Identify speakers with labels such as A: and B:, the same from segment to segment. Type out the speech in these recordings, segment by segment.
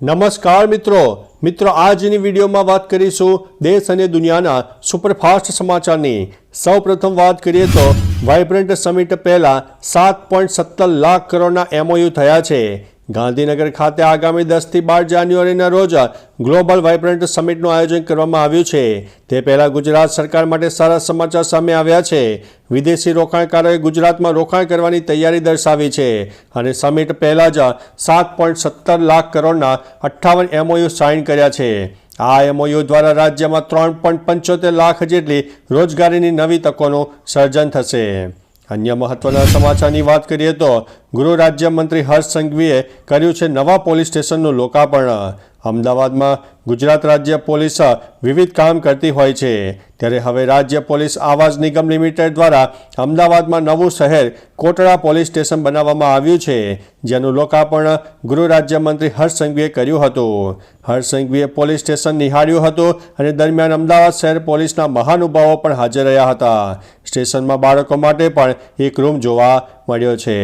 A: નમસ્કાર મિત્રો. મિત્રો, આજની વિડીયોમાં વાત કરીશું દેશ અને દુનિયાના સુપરફાસ્ટ સમાચારની. સૌપ્રથમ વાત કરીએ તો વાઇબ્રન્ટ સમિટ પહેલાં સાત પોઈન્ટ સત્તર લાખ કરોડના એમઓયુ થયા છે. ગાંધીનગર ખાતે આગામી દસથી બાર જાન્યુઆરીના રોજ ગ્લોબલ વાઇબ્રન્ટ સમિટનું આયોજન કરવામાં આવ્યું છે. તે પહેલાં ગુજરાત સરકાર માટે સારા સમાચાર સામે આવ્યા છે. વિદેશી રોકાણકારોએ ગુજરાતમાં રોકાણ કરવાની તૈયારી દર્શાવી છે અને સમિટ પહેલાં જ સાત પોઈન્ટ સત્તર લાખ કરોડના અઠ્ઠાવન એમઓયુ સાઇન કર્યા છે. આ એમઓયુ દ્વારા રાજ્યમાં ત્રણ પોઈન્ટ પંચોતેર લાખ જેટલી રોજગારીની નવી તકોનું સર્જન થશે. અન્ય મહત્વના સમાચારની વાત કરીએ તો ગૃહ રાજ્યમંત્રી હર્ષ સંઘવીએ કર્યું છે નવા પોલીસ સ્ટેશનનું લોકાર્પણ. અમદાવાદમાં ગુજરાત રાજ્ય પોલીસ વિવિધ કામ કરતી હોય છે. ત્યારે હવે રાજ્ય પોલીસ આવાસ નિગમ લિમિટેડ દ્વારા અમદાવાદમાં નવું શહેર કોટડા પોલીસ સ્ટેશન બનાવવામાં આવ્યું છે, જેનું લોકાર્પણ ગૃહ રાજ્યમંત્રી હર્ષ સંઘવીએ કર્યું હતું. હર્ષ સંઘવીએ પોલીસ સ્ટેશન નિહાળ્યું હતું અને દરમિયાન અમદાવાદ શહેર પોલીસના મહાનુભાવો પણ હાજર રહ્યા હતા. સ્ટેશનમાં બાળકો માટે પણ એક રૂમ જોવા મળ્યો છે.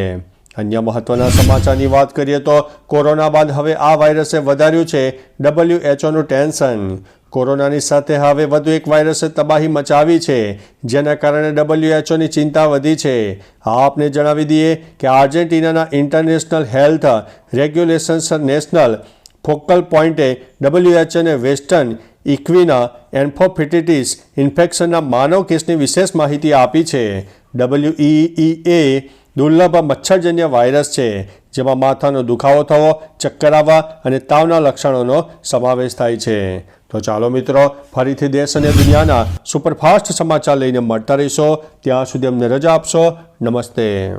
A: અન્ય મહત્વના સમાચારની વાત કરીએ તો કોરોના બાદ હવે આ વાયરસે વધાર્યું છે ડબલ્યુએચઓનું ટેન્શન. કોરોનાની સાથે હવે વધુ એક વાયરસે તબાહી મચાવી છે, જેના કારણે ડબલ્યુએચઓની ચિંતા વધી છે. આ આપને જણાવી દઈએ કે આર્જેન્ટિનાના international health regulations national focal પોઈન્ટે ડબલ્યુએચઓને વેસ્ટર્ન ઇક્વિના એન્ફોફિટિટીસ ઇન્ફેક્શનના માનવ કેસની વિશેષ માહિતી આપી છે. ડબલ્યુઈએ દુર્લભ મચ્છરજન્ય વાયરસ છે, જેમાં માથાનો દુખાવો થવો ચક્કર આવવા અને તાવના લક્ષણોનો સમાવેશ થાય છે. તો ચાલો મિત્રો, ફરીથી દેશ અને દુનિયાના સુપરફાસ્ટ સમાચાર લઈને મળતા રહીશો. ત્યાં સુધી અમને રજા આપશો. નમસ્તે.